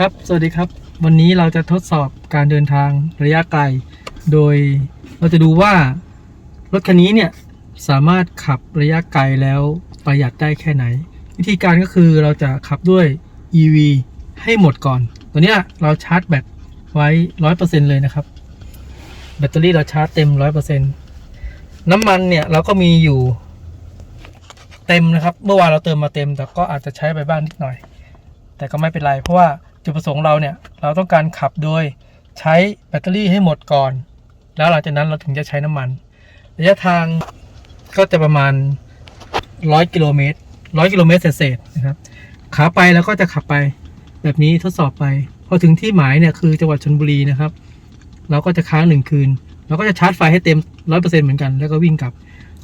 ครับ สวัสดีครับ วันนี้เราจะทดสอบการเดินทางระยะไกล โดยเราจะดูว่ารถคันนี้เนี่ยสามารถขับระยะไกลแล้วประหยัดได้แค่ไหน วิธีการก็คือเราจะขับด้วย EV ให้หมดก่อน ตัวเนี้ยเราชาร์จแบตไว้ 100%เลยนะครับ แบตเตอรี่เราชาร์จเต็ม 100%น้ำมันเนี่ยเราก็มีอยู่เต็มนะครับ เมื่อวานเราเติมมาเต็ม แต่ก็อาจจะใช้ไปบ้างนิดหน่อย แต่ก็ไม่เป็นไรเพราะว่า จุดประสงค์เราเนี่ย เราต้องการขับโดยใช้แบตเตอรี่ให้หมดก่อน แล้วหลังจากนั้นเราถึงจะใช้น้ำมัน ระยะทางก็จะประมาณ 100 กิโลเมตร 100 กิโลเมตรเศษๆนะครับ ขาไปแล้วก็จะขับไปแบบนี้ทดสอบไปพอถึงที่หมายเนี่ยคือจังหวัดชนบุรีนะครับ เราก็จะค้างหนึ่งคืนเราก็จะชาร์จไฟให้เต็ม 100%เหมือนกัน แล้วก็วิ่งกลับ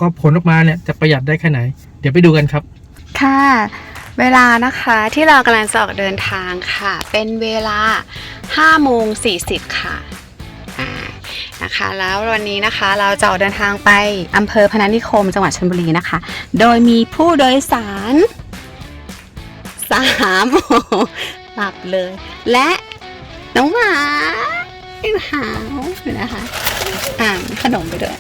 ก็ผลออกมาเนี่ยจะประหยัดได้แค่ไหน เดี๋ยวไปดูกันครับ ค่ะ เวลานะคะที่เรากำลังจะออกเดินทางค่ะ เป็นเวลา5โมง40 ค่ะอ่านะคะแล้ววันนี้นะคะเราจะออกเดินทางไปอำเภอพนัสนิคมจังหวัดชลบุรีนะคะ โดยมีผู้โดยสารสามโอ้โหหลับเลย และน้องหมา หาวอยู่นะคะอ่าขนมไปด้วย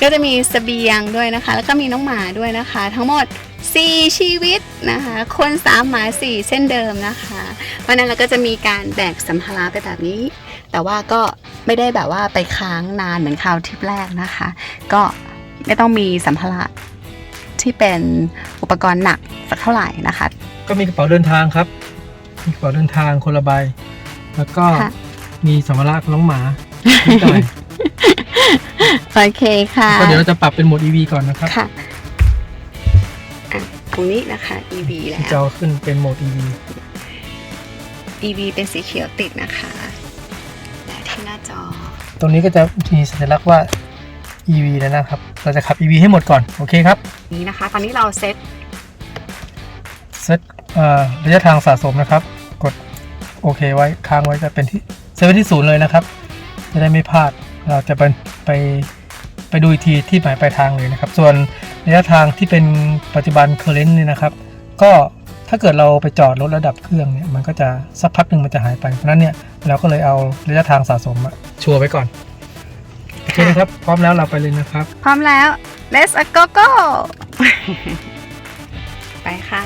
ก็จะมีเสบียงด้วยนะคะ แล้วก็มีน้องหมาด้วยนะคะ ทั้งหมด 4 ชีวิตนะคะ คนสามหมาสี่เช่นเดิมนะคะ เพราะฉะนั้นเราก็จะมีการแบกสัมภาระไปแบบนี้ แต่ว่าก็ไม่ได้แบบว่าไปค้างนานเหมือนคราวทริปแรกนะคะ ก็ไม่ต้องมีสัมภาระที่เป็นอุปกรณ์หนักสักเท่าไหร่นะคะ ก็มีกระเป๋าเดินทางครับ มีกระเป๋าเดินทางคนละใบแล้วก็ค่ะ มีสัมภาระของน้องหมานิดหน่อยโอเคค่ะก็เดี๋ยวเราจะปรับเป็นโหมด EV ก่อนนะครับค่ะอะตรงนี้นะคะ EV แล้ที่จะว เอาขึ้นเป็นโหมด EV EV เป็นสีเขียวติดนะคะและที่หน้าจอตรงนี้ก็จะมีสัญลักษณ์ว่า EV แล้วนะครับ เราจะขับ EV ให้หมดก่อน โอเคครับนี้นะคะ ตอนนี้เราเซตเซตเอ่อระยะทางสะสมนะครับ กดโอเคไว้ค้างไว้จะเป็นที่ เซตไว้ที่ศูนย์เลยนะครับ จะได้ไม่พลาดเราจะไปไปไปดูอีกทีที่หมายปลายทางเลยนะครับ ส่วนระยะทางที่เป็นปัจจุบัน current เนี่ยนะครับ ก็ถ้าเกิดเราไปจอดลดระดับเครื่องเนี่ยมันก็จะสักพักหนึ่งมันจะหายไป เพราะฉะนั้นเนี่ยเราก็เลยเอาระยะทางสะสมอะชัวร์ไว้ก่อนโอเคนะครับ พร้อมแล้วเราไปเลยนะครับ พร้อมแล้ว let's go go ไปค่ะ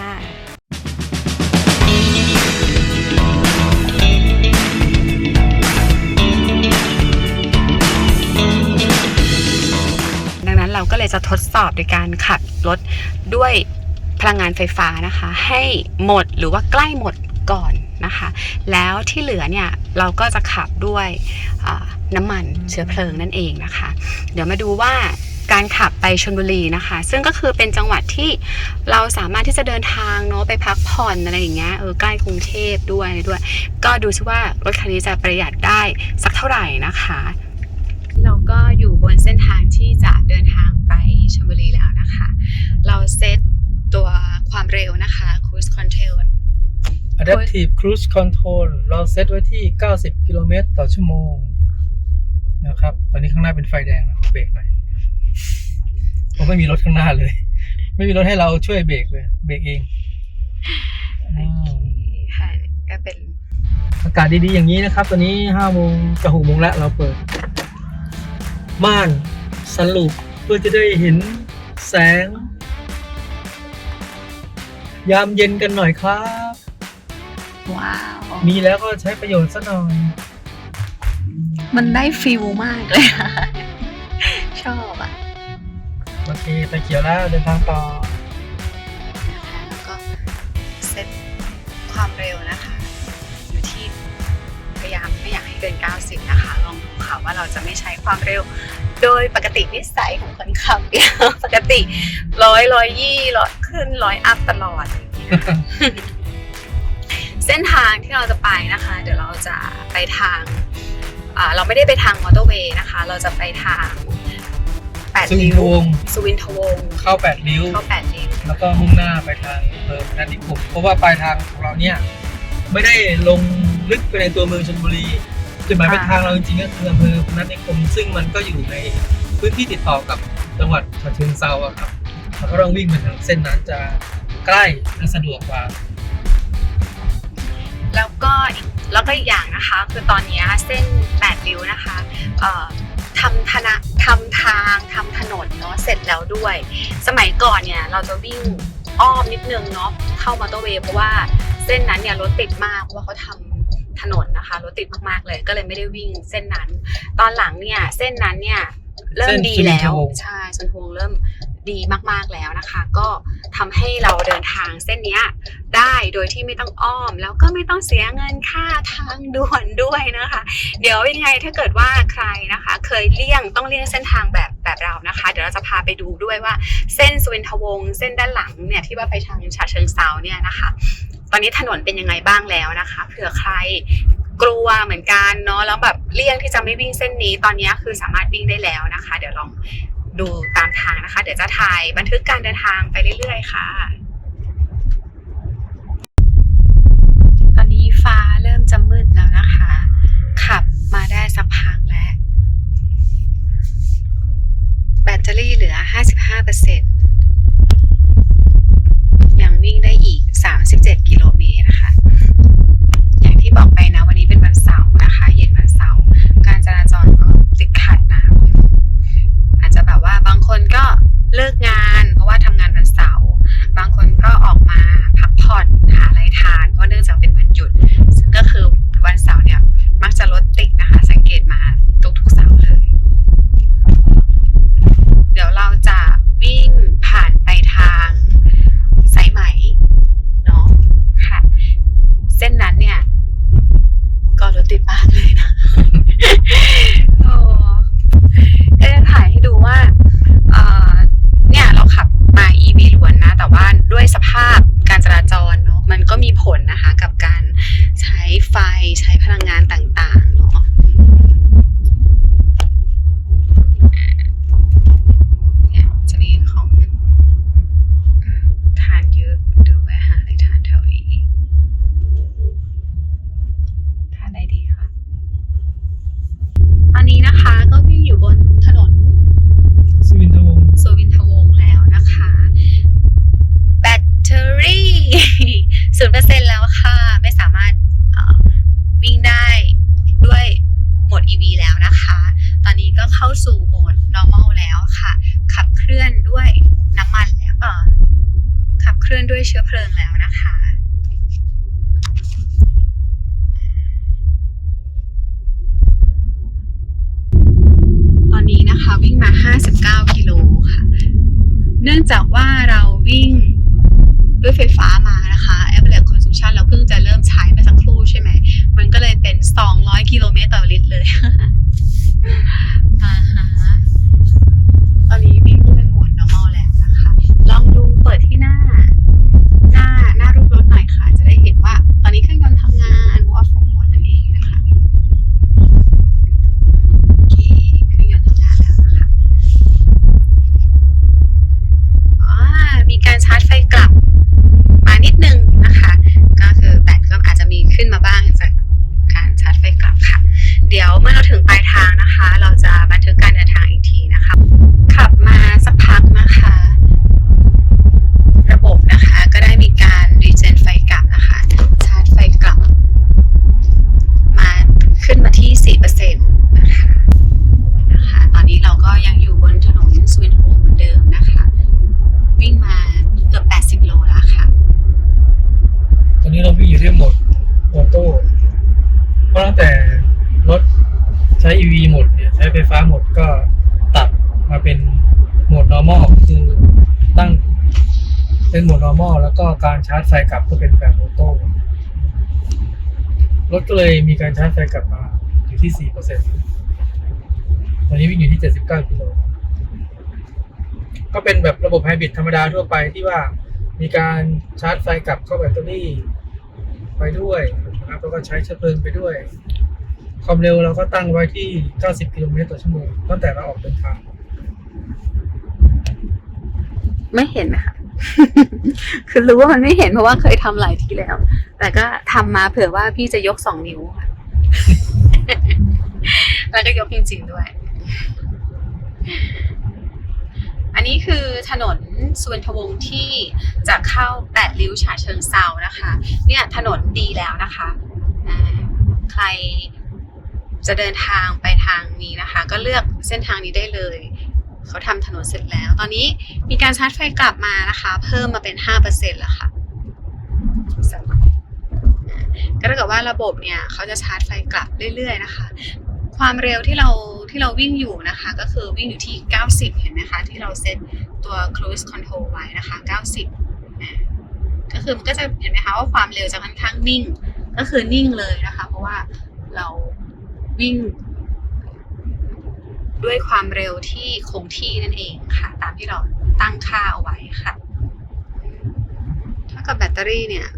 ก็เลยจะทดสอบโดยการขับรถด้วยพลังงานไฟฟ้านะคะ ให้หมดหรือว่าใกล้หมดก่อนนะคะ แล้วที่เหลือเนี่ยเราก็จะขับด้วยน้ำมันเชื้อเพลิงนั่นเองนะคะ เดี๋ยวมาดูว่าการขับไปชลบุรีนะคะ ซึ่งก็คือเป็นจังหวัดที่เราสามารถที่จะเดินทางเนาะไปพักผ่อนอะไรอย่างเงี้ยเออใกล้กรุงเทพด้วยด้วย ก็ดูซิว่ารถคันนี้จะประหยัดได้สักเท่าไหร่นะคะ เราก็อยู่บนเส้นทางที่จะเดินทางไปชลบุรีแล้วนะคะ เราเซตตัวความเร็วนะคะ cruise control Adaptive Cruise Control เราเซตไว้ที่ 90 กิโลเมตรต่อชั่วโมงนะครับ ตอนนี้ข้างหน้าเป็นไฟแดงนะเบรกหน่อยเพราะไม่มีรถข้างหน้าเลย ไม่มีรถให้เราช่วยเบรกเลย เบรกเองอืมค่ะก็เป็นอากาศดีๆอย่างนี้นะครับ ตอนนี้5โมงจะ6โมงแล้วเราเปิด ม่านสรุปเพื่อจะได้เห็นแสง ยามเย็นกันหน่อยครับ ว้าว มีแล้วก็ใช้ประโยชน์ซะหน่อย มันได้ฟิลมากเลยอะชอบอะโอเคไปเขียวแล้วเดินทางต่อ นะคะแล้วก็เซตความเร็วนะคะ กให้เกิน 90 นะคะ ลองดูค่ะว่าเราจะไม่ใช้ความเร็ว โดยปกตินิสัยของคนขับเนี่ยปกติร้อยร้อยยี่ร้อยขึ้นร้อยอัพตลอด เส้นทางที่เราจะไปนะคะ เดี๋ยวเราจะไปทางอ่าเราไม่ได้ไปทางมอเตอร์เวย์นะคะ เราจะไปทางแปดสุวินริ้ทววงศ์สุวินทวงศ์เข้าแปดริ้ว เข้าแปดริ้ว แล้วก็มุ่งหน้าไปทางอำเภอพนัสนิคมเพราะว่าปลายทางของเราเนี่ย ไม่ได้ลงลึกไปในตัวเมืองชลบุรี จุดหมายปลายทางเราจริงๆก็คืออำเภอพนัสนิคม ซึ่งมันก็อยู่ในพื้นที่ติดต่อกับจังหวัดฉะเชิงเซาอะครับเราก็ต้องวิ่งไปทางเส้นนั้นจะใกล้และสะดวกกว่า แล้วก็อีกแล้วก็อีกอย่างนะคะ คือตอนเนี้ยเส้นแปดริ้วนะคะเอ่อทำธนะทำทางทำถนนเนาะเสร็จแล้วด้วย สมัยก่อนเนี่ยเราจะวิ่งอ้อมนิดนึงเนาะเข้ามอเตอร์เวย์เพราะว่าเส้นนั้นเนี่ยรถติดมากเพราะว่าเขาทำถ นนนะคะรถติดมากๆเลย ก็เลยไม่ได้วิ่งเส้นนั้น ตอนหลังเนี่ยเส้นนั้นเนี่ยเริ่มดีแล้วใช่ส่วนทวงเริ่มดีมากๆแล้วนะคะ ก็ทำให้เราเดินทางเส้นเนี้ยได้โดยที่ไม่ต้องอ้อม แล้วก็ไม่ต้องเสียเงินค่าทางด่วนด้วยนะคะ เดี๋ยวยังไงถ้าเกิดว่าใครนะคะ เคยเลี่ยงต้องเลี่ยงเส้นทางแบบแบบเรานะคะ เดี๋ยวเราจะพาไปดูด้วยว่าเส้นสุวินทวงศ์เส้นด้านหลังเนี่ยที่ว่าไปทางฉะเชิงเซาเนี่ยนะคะ ตอนนี้ถนนเป็นยังไงบ้างแล้วนะคะเผื่อใครกลัวเหมือนกันเนาะแล้วแบบเลี่ยงที่จะไม่วิ่งเส้นนี้ ตอนนี้คือสามารถวิ่งได้แล้วนะคะ เดี๋ยวลองดูตามทางนะคะ เดี๋ยวจะถ่ายบันทึกการเดินทางไปเรื่อยๆ ค่ะ ตอนนี้ฟ้าเริ่มจะมืดแล้วนะคะ ขับมาได้สักพักแล้ว แบตเตอรี่เหลือ 55%ยังวิ่งได้อีก 37 กิโลเมตรนะคะ อย่างที่บอกไปนะวันนี้เป็นวันเสาร์นะคะ เย็นวันเสาร์ การจราจรก็ติดขัดนะอาจจะแบบว่าบางคนก็เลิกงาน เพราะว่าทำงานวันเสาร์ บางคนก็ออกมาพักผ่อนหาอะไรทาน เพราะเนื่องจากเป็นวันหยุด ซึ่งก็คือวันเสาร์เนี่ย มักจะรถติดนะคะ สังเกตมาทุกๆเสาร์เลย เดี๋ยวเราจะวิ่งผ่านไปทางสายไหมเนาะค่ะ เส้นนั้นเนี่ย ก็ร เคลื่อนด้วยเชื้อเพลิงแล้วนะคะ ตอนนี้นะคะวิ่งมา 59 กิโลค่ะ เนื่องจากว่าเราวิ่งด้วยไฟฟ้ามานะคะ average consumption เราเพิ่งจะเริ่มใช้เมื่อสักครู่ใช่ไหม มันก็เลยเป็น 200 กิโลเมตรต่อลิตรเลย อ่าฮะตอนนี้วิ่งเป็นโหมด normal แล้วนะคะ ลองดูเปิดที่หน้า หน้าหน้ารูปรถหน่อยค่ะ จะได้เห็นว่า ตอนนี้เครื่องยนต์ทำงานเพราะว่าไฟหมดนั่นเองนะคะ โอเคเครื่องยนต์ทำงานแล้วนะคะ อ่ามีการชาร์จไฟกลับมานิดนึงนะคะ ก็คือแบตก็อาจจะมีขึ้นมาบ้างจากการชาร์จไฟกลับค่ะ เราถึงปลายทางนะคะบันทึกการเดินทางอีกทีนะคะ ขับมาสักพักนะคะ ระบบนะคะก็ได้มีการรีเจนไฟกลับนะคะ ชาร์จไฟกลับ มาขึ้นมาที่ 4%นะคะ นะคะ ตอนนี้เราก็ยังอยู่บนถนนสวินโฮมเหมือนเดิมนะคะ วิ่งมาเกือบ 80 โลแล้วค่ะ ตอนนี้เราวิ่งอยู่ที่โหมดออโต้เพราะตั้งแต่รถใช้ EV หมดเนี่ยใช้ไฟฟ้าหมดก็ตัดมาเป็นโห มด normal คือตั้งเป็นโหมด normal แล้วก็การชาร์จไฟกลับก็เป็นแบบออโต้รถก็เลยมีการชาร์จไฟกลับมาอยู่ที่4%ตอนนี้วิ่งอยู่ที่79กิโลก็เป็นแบบระบบไฮบริดธรรมดาทั่วไปที่ว่ามีการชาร์จไฟกลับเข้าแบตเตอรี่ไปด้วยนะครับแล้วก็ใช้เชื้อเพลิงไปด้วย ความเร็วเราก็ตั้งไว้ที่ 90 กิโลเมตรต่อชั่วโมงตั้งแต่เราออกเดินทาง ไม่เห็นนะคะ คือรู้ว่ามันไม่เห็นเพราะว่าเคยทำหลายทีแล้ว แต่ก็ทำมาเผื่อว่าพี่จะยกสองนิ้วค่ะ แล้วก็ยกจริงๆด้วย อันนี้คือถนนสุวรรณวงศ์ที่จะเข้าแปดริ้วฉะเชิงเซานะคะ เนี่ยถนนดีแล้วนะคะใครจะเดินทางไปทางนี้นะคะ ก็เลือกเส้นทางนี้ได้เลย เขาทำถนนเสร็จแล้ว ตอนนี้มีการชาร์จไฟกลับมานะคะ เพิ่มมาเป็น 5%แล้วค่ะก็เท่ากับว่าระบบเนี่ยเขาจะชาร์จไฟกลับเรื่อย ๆ นะคะ ความเร็วที่เราที่เราวิ่งอยู่นะคะ ก็คือวิ่งอยู่ที่ 90 เห็นไหมคะ ที่เราเซตตัว cruise control ไว้นะคะ 90 ก็คือมันก็จะเห็นไหมคะว่าความเร็วจะค่อนข้างนิ่ง ก็คือนิ่งเลยนะคะ เพราะว่าเราวิ่ง ด้วยความเร็วที่คงที่นั่นเองค่ะ ตามที่เราตั้งค่าเอาไว้ค่ะเท่ากับแบตเตอรี่เนี่ย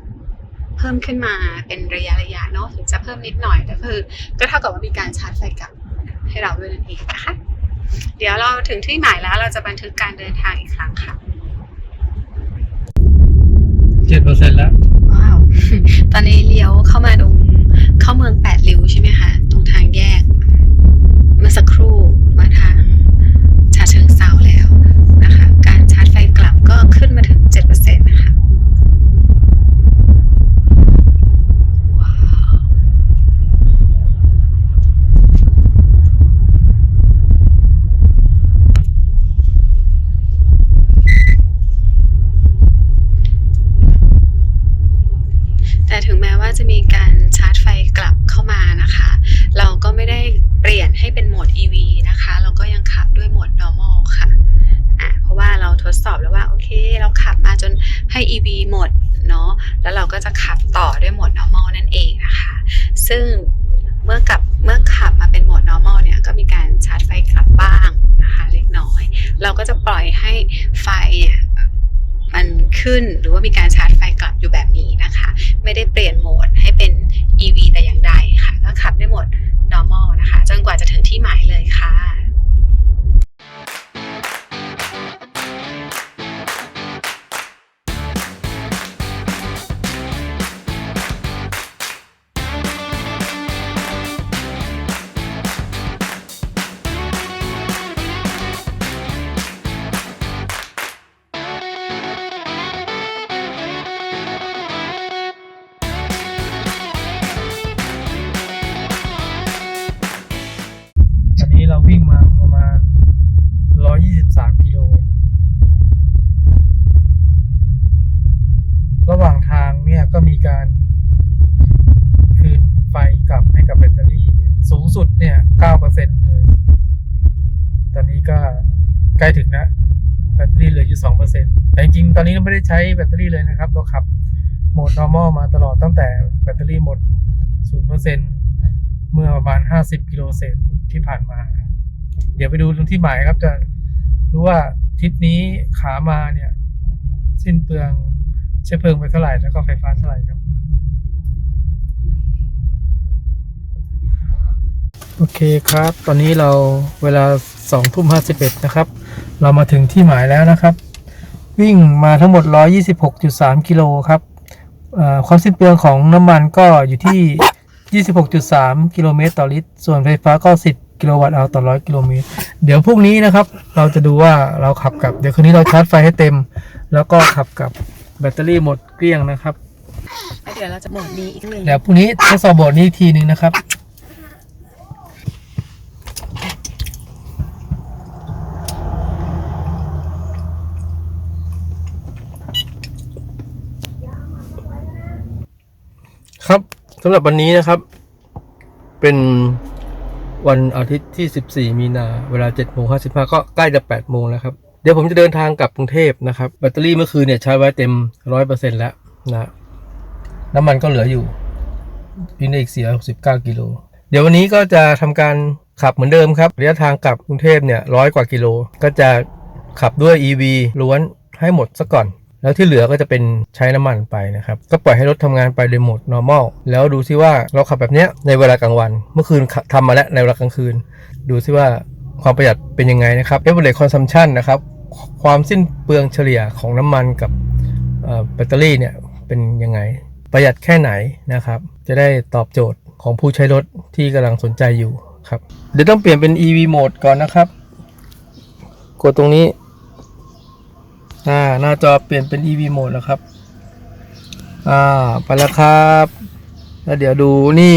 เพิ่มขึ้นมาเป็นระยะระยะเนาะถึงจะเพิ่มนิดหน่อยแต่คือ ก็เท่ากับว่ามีการชาร์จไฟกลับให้เราด้วยนั่นเองนะคะ เดี๋ยวเราถึงที่หมายแล้วเราจะบันทึกการเดินทางอีกครั้งค่ะเจ็ดเปอร์เซ็นต์แล้ว ว้าว ตอนนี้เลี้ยวเข้ามาตรงเข้าเมืองแปดริ้วใช่ไหมคะ ตรงทางแยก เมื่อสักครู่ ก็ขึ้นมาถึง 7%นะคะแต่ถึงแม้ว่าจะมีการชาร์จไฟกลับเข้ามานะคะ เราก็ไม่ได้เปลี่ยนให้เป็นโหมด EV นะคะ ขับมาจนให้ EV หมดเนาะแล้วเราก็จะขับต่อด้วยโหมด normal นั่นเองนะคะ ซึ่งเมื่อกลับเมื่อขับมาเป็นโหมด normal เนี่ยก็มีการชาร์จไฟกลับบ้างนะคะเล็กน้อย เราก็จะปล่อยให้ไฟเนี่ยมันขึ้นหรือว่ามีการชาร์จไฟกลับอยู่แบบนี้นะคะ ไม่ได้เปลี่ยนโหมดให้เป็น EV แต่อย่างใดค่ะก็ขับได้หมด normal นะคะ จนกว่าจะถึงที่หมายเลยค่ะ มด normal มาตลอดตั้งแต่แบตเตอรี่หมด 0%เมื่อประมาณ 50 กิโลเศษที่ผ่านมา เดี๋ยวไปดูตรงที่หมายครับจะรู้ว่าทริปนี้ขามาเนี่ย สิ้นเปลืองเชื้อเพลิงไปเท่าไหร่แล้วก็ไฟฟ้าเท่าไหร่ครับ โอเคครับ ตอนนี้เราเวลาสองทุ่มห้าสิบเอ็ดนะครับ เรามาถึงที่หมายแล้วนะครับ วิ่งมาทั้งหมด 126.3 กิโลครับ ความสิ้นเปลืองของน้ำมันก็อยู่ที่ 26.3 กิโลเมตรต่อลิตร ส่วนไฟฟ้าก็ 10 กิโลวัตต์เอาต่อ100กิโลเมตร เดี๋ยวพรุ่งนี้นะครับ เราจะดูว่าเราขับกับ เดี๋ยวคืนนี้เราชาร์จไฟให้เต็ม แล้วก็ขับกับแบตเตอรี่หมดเกลี้ยงนะครับ แล้วเดี๋ยวเราจะโหมดนี้อีกหนึ่ง เดี๋ยวพรุ่งนี้ทดสอบโหมดนี้อีกทีหนึ่งนะครับ ครับ สำหรับวันนี้นะครับ เป็นวันอาทิตย์ที่ 14 มีนา เวลา7โมง55 ก็ใกล้จะ8โมงแล้วครับ เดี๋ยวผมจะเดินทางกลับกรุงเทพนะครับ แบตเตอรี่เมื่อคืนเนี่ยใช้ไว้เต็ม 100%แล้วนะน้ำมันก็เหลืออยู่วิ่งได้อีก 469 กิโล เดี๋ยววันนี้ก็จะทำการขับเหมือนเดิมครับ ระยะทางกลับกรุงเทพเนี่ยร้อยกว่ากิโล ก็จะขับด้วย EV ล้วนให้หมดซะก่อน แล้วที่เหลือก็จะเป็นใช้น้ำมันไปนะครับ ก็ปล่อยให้รถทำงานไปโดยโหมด normal แล้วดูซิว่าเราขับแบบเนี้ยในเวลากลางวัน เมื่อคืนขับทำมาแล้วในเวลากลางคืน ดูซิว่าความประหยัดเป็นยังไงนะครับ average consumption นะครับ ความสิ้นเปลืองเฉลี่ยของน้ำมันกับแบตเตอรี่เนี่ยเป็นยังไง ประหยัดแค่ไหนนะครับ จะได้ตอบโจทย์ของผู้ใช้รถที่กำลังสนใจอยู่ครับ เดี๋ยวต้องเปลี่ยนเป็น EV mode ก่อนนะครับ กดตรงนี้ อ่าหน้าจอเปลี่ยนเป็น EV mode แล้วครับ อ่า ไปแล้วครับ แล้วเดี๋ยวดูนี่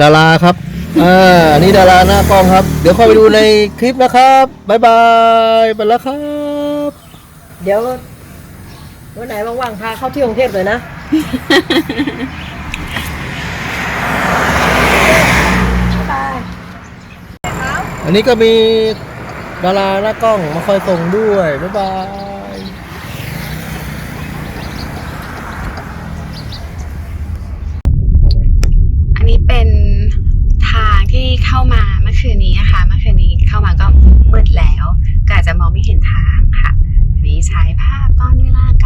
ดาราครับ อ่า นี่ดาราหน้ากล้องครับ เดี๋ยวเข้าไปดูในคลิปนะครับบ๊ายบาย ไปแล้วครับ เดี๋ยววันไหนว่างๆพาเข้าเที่ยวกรุงเทพเลยนะ อันนี้ก็มี ดาราหน้ากล้องมาคอยส่งด้วย บ๊ายบายอันนี้เป็นทางที่เข้ามาเมื่อคืนนี้นะคะเมื่อคืนนี้เข้ามาก็มืดแล้ว ก็อาจจะมองไม่เห็นทางค่ะ นี้ใช้ภาพตอนเวลาก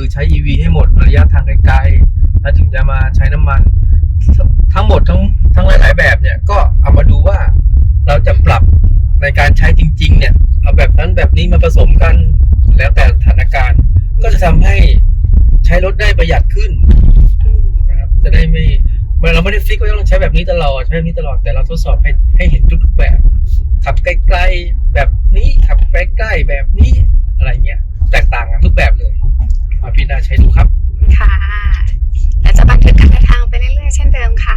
คือใช้ EV ให้หมดระยะทางไกลๆแล้วถึงจะมาใช้น้ำมัน ทั้งหมดทั้งทั้งหลายๆแบบเนี่ยก็เอามาดูว่าเราจะปรับในการใช้จริง ๆ เนี่ย เอาแบบนั้นแบบนี้มาผสมกันแล้วแต่สถานการณ์ ก็จะทำให้ใช้รถได้ประหยัดขึ้นนะครับจะได้ไม่เราไม่ได้ฟิกว่าต้องใช้แบบนี้ตลอดใช้แบบนี้ตลอดแต่เราทดสอบให้ให้เห็นทุกๆแบบ ขับไกลๆแบบนี้ขับใกล้ๆแบบนี้อะไรเงี้ยแตกต่างกันทุกแบบเลย มาพิจารณาใช้ดูครับ ค่ะ และจะบันทึกการเดินทางไปเรื่อยๆ เช่นเดิมค่ะ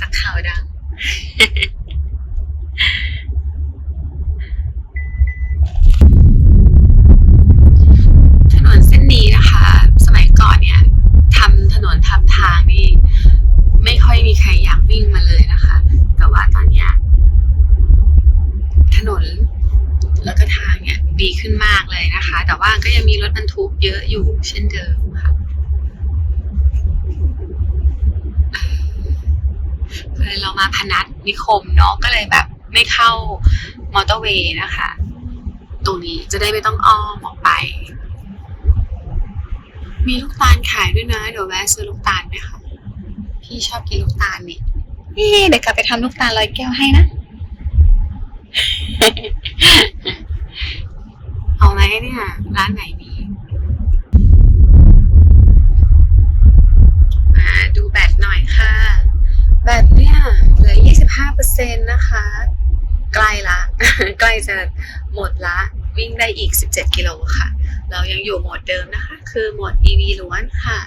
จากข่าวดัง ถนนเส้นนี้นะคะ สมัยก่อนเนี่ยทำถนนทำทางนี่ไม่ค่อยมีใครอยากวิ่งมาเลยนะคะ แต่ว่าตอนเนี้ยถนนแล้วก็ทางเนี่ยดีขึ้นมากเลยนะคะ แต่ว่าก็ยังมีรถบรรทุกเยอะอยู่เช่นเดิม พนัสนิคมเนาะก็เลยแบบไม่เข้ามอเตอร์เวย์นะคะ ตรงนี้จะได้ไม่ต้องอ้อมออกไป มีลูกตาลขายด้วยนะ เดี๋ยวแวะซื้อลูกตาลไหมคะพี่ชอบกินลูกตาลนี่นี่เดี๋ยวกลับไปทำลูกตาลลอยแก้วให้นะ เอาไหมเนี่ย ร้านไหนดีมาดูแบตหน่อยค่ะ แบต 15%นะคะ ใกล้ละ ใกล้จะหมดละ วิ่งได้อีก 17 กิโลค่ะ เรายังอยู่โหมดเดิมนะคะ คือโหมด EV ล้วนค่ะ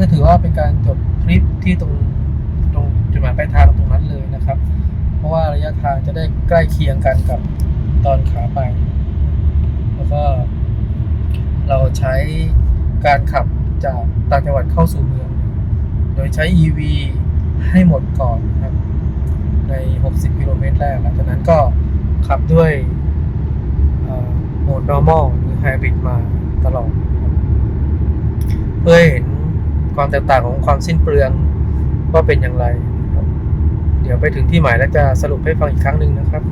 จะถือว่าเป็นการจบทริปที่ตรงตรงจุดหมายปลายทางตรงนั้นเลยนะครับ เพราะว่าระยะทางจะได้ใกล้เคียงกันกับตอนขาไป แล้วก็ เราใช้การขับจากต่างจังหวัดเข้าสู่เมือง โดยใช้ EV ให้หมดก่อนครับ ใน 60 กิโลเมตรแรกหลังจากนั้นก็ขับด้วยโหมด normal หรือ hybrid มาตลอดเพื่อเห็น มแตกต่างของความสิ้นเปลืองว่าเป็นอย่างไรครับ เดี๋ยวไปถึงที่หมายแล้วจะสรุปให้ฟังอีกครั้งหนึ่งนะครับ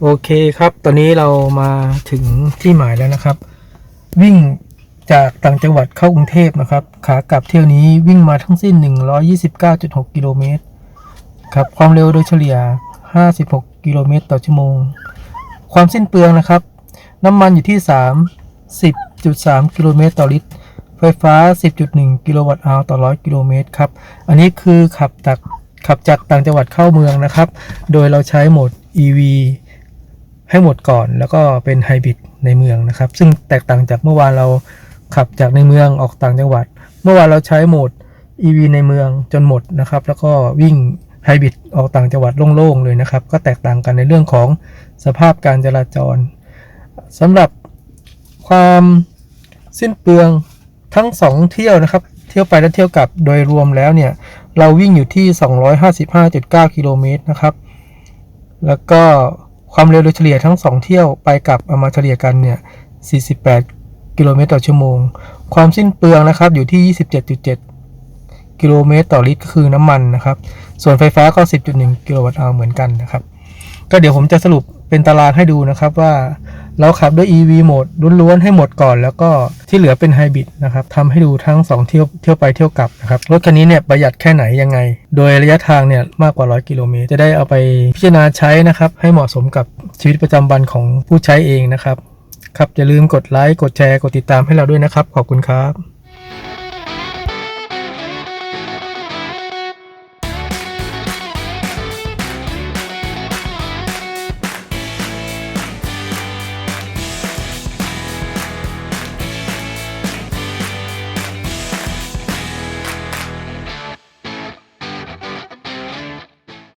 โอเคครับ ตอนนี้เรามาถึงที่หมายแล้วนะครับ วิ่งจากต่างจังหวัดเข้ากรุงเทพนะครับ ขากลับเที่ยวนี้วิ่งมาทั้งสิ้น 129.6 กิโลเมตรครับ ความเร็วโดยเฉลี่ย 56 กิโลเมตรต่อชั่วโมง ความสิ้นเปลืองนะครับ น้ำมันอยู่ที่ 30.3 กิโลเมตรต่อลิตร ไฟฟ้า 10.1 กิโลวัตต์อาวต่อ 100 กิโลเมตรครับ อันนี้คือขับจากขับจากต่างจังหวัดเข้าเมืองนะครับ โดยเราใช้โหมด EV ให้หมดก่อนแล้วก็เป็นไฮบริดในเมืองนะครับ ซึ่งแตกต่างจากเมื่อวานเราขับจากในเมืองออกต่างจังหวัด เมื่อวานเราใช้โหมด EV ในเมืองจนหมดนะครับ แล้วก็วิ่งไฮบริดออกต่างจังหวัดโล่งๆเลยนะครับ ก็แตกต่างกันในเรื่องของสภาพการจราจรสำหรับ ความสิ้นเปลืองทั้ง 2 เที่ยวนะครับ เที่ยวไปและเที่ยวกลับโดยรวมแล้วเนี่ย เราวิ่งอยู่ที่ 255.9 กิโลเมตรนะครับ แล้วก็ความเร็วโดยเฉลี่ยทั้ง 2 เที่ยวไปกลับเอามาเฉลี่ยกันเนี่ย 48 กิโลเมตรต่อชั่วโมง ความสิ้นเปลืองนะครับอยู่ที่ 27.7 กิโลเมตรต่อลิตรก็คือน้ำมันนะครับ ส่วนไฟฟ้าก็ 10.1 กิโลวัตต์อาวเหมือนกันนะครับ ก็เดี๋ยวผมจะสรุป เป็นตารางให้ดูนะครับว่าเราขับด้วย EV โหมดล้วนๆให้หมดก่อน แล้วก็ที่เหลือเป็นไฮบริดนะครับทำให้ดูทั้ง 2 เที่ยวเที่ยวไปเที่ยวกลับนะครับรถคันนี้เนี่ยประหยัดแค่ไหนยังไง โดยระยะทางเนี่ยมากกว่า 100 กิโลเมตร จะได้เอาไปพิจารณาใช้นะครับ ให้เหมาะสมกับชีวิตประจำวันของผู้ใช้เองนะครับครับอย่าลืมกดไลค์กดแชร์กดติดตามให้เราด้วยนะครับ ขอบคุณครับ